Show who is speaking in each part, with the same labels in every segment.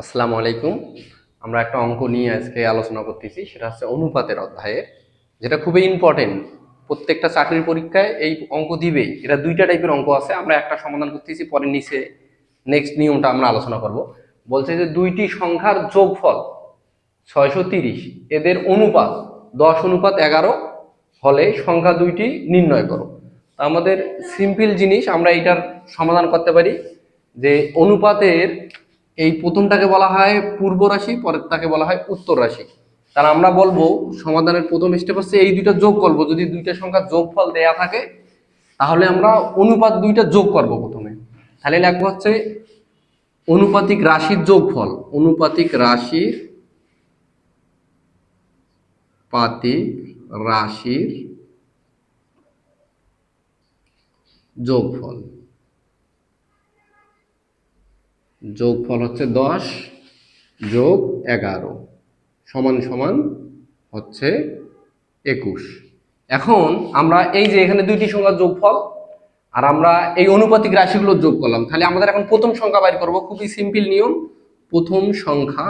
Speaker 1: আসসালামু আলাইকুম। আমরা একটা অঙ্ক নিয়ে আজকে আলোচনা করতেছি, সেটা হচ্ছে অনুপাতের অধ্যায়ের যেটা খুবই ইম্পর্টেন্ট প্রত্যেকটা চাকরির পরীক্ষায় এই অঙ্ক দিবেই। এটা দুইটা টাইপের অঙ্ক আছে, আমরা একটা সমাধান করতেছি পরে নিচে নেক্সট নিয়মটা আমরা আলোচনা করব। বলছে যে দুইটি সংখ্যার যোগফল ছয়শো তিরিশ, এদের অনুপাত দশ অনুপাত এগারো, হলে সংখ্যা দুইটি নির্ণয় করো। আমাদের সিম্পল জিনিস, আমরা এটার সমাধান করতে পারি যে অনুপাতের এই প্রথমটাকে বলা হয় পূর্ব রাশি, পরেরটাকে বলা হয় উত্তর রাশি। তাহলে আমরা বলব সমাধানের প্রথম স্টেপ হচ্ছে এই দুইটা যোগ করব। যদি দুইটা সংখ্যার যোগফল দেয়া থাকে, তাহলে আমরা অনুপাত দুইটা যোগ করব প্রথমে। তাহলে লাগবে হচ্ছে অনুপাতিক রাশির যোগফল। অনুপাতিক রাশির পাতিক রাশির যোগফল। যোগফল হচ্ছে দশ যোগ এগারো সমান সমান হচ্ছে একুশ। এখন আমরা এই যে এখানে দুইটি সংখ্যার যোগফল আর আমরা এই অনুপাতিক রাশিগুলো যোগ করলাম, তাহলে আমাদের এখন প্রথম সংখ্যা বাইর করব, খুবই সিম্পল নিয়ম। প্রথম সংখ্যা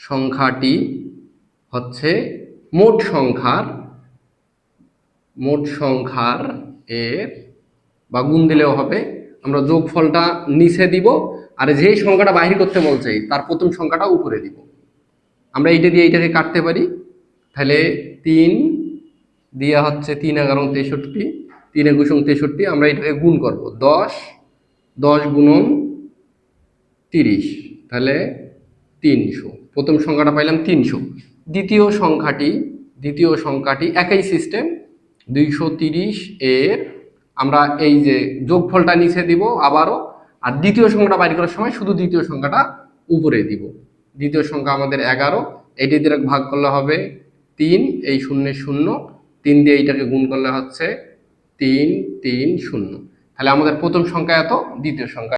Speaker 1: সংখ্যাটি হচ্ছে মোট সংখ্যার মোট সংখ্যার এর বা গুণ দিলেও হবে আমরা যোগফলটা নিচে দিব, আর যে সংখ্যাটা বাহির করতে বলছে, তার প্রথম সংখ্যাটা উপরে দিব। আমরা এইটা দিয়ে এইটাকে কাটতে পারি। তাহলে তিন দিয়া হচ্ছে তিন এগারো তেষট্টি, তিন একুশ তেষট্টি আমরা এটাকে গুণ করব। দশ দশ গুণন তিরিশ, তাহলে তিনশো। প্রথম সংখ্যাটা পাইলাম তিনশো। দ্বিতীয় সংখ্যাটি দ্বিতীয় সংখ্যাটি একই সিস্টেম দুইশো তিরিশ এর আমরা এই যে যোগফলটা নিচে দিব আবারও, আর দ্বিতীয় সংখ্যাটা বাইর করার সময় শুধু দ্বিতীয় সংখ্যাটা উপরে দিব। দ্বিতীয় সংখ্যা আমাদের এগারো, এটি দিয়ে ভাগ করলে হবে তিন, এই শূন্য শূন্য, তিন দিয়ে এইটাকে গুণ করলে হচ্ছে তিন তিন, শূন্য। তাহলে আমাদের প্রথম সংখ্যা এত, দ্বিতীয় সংখ্যা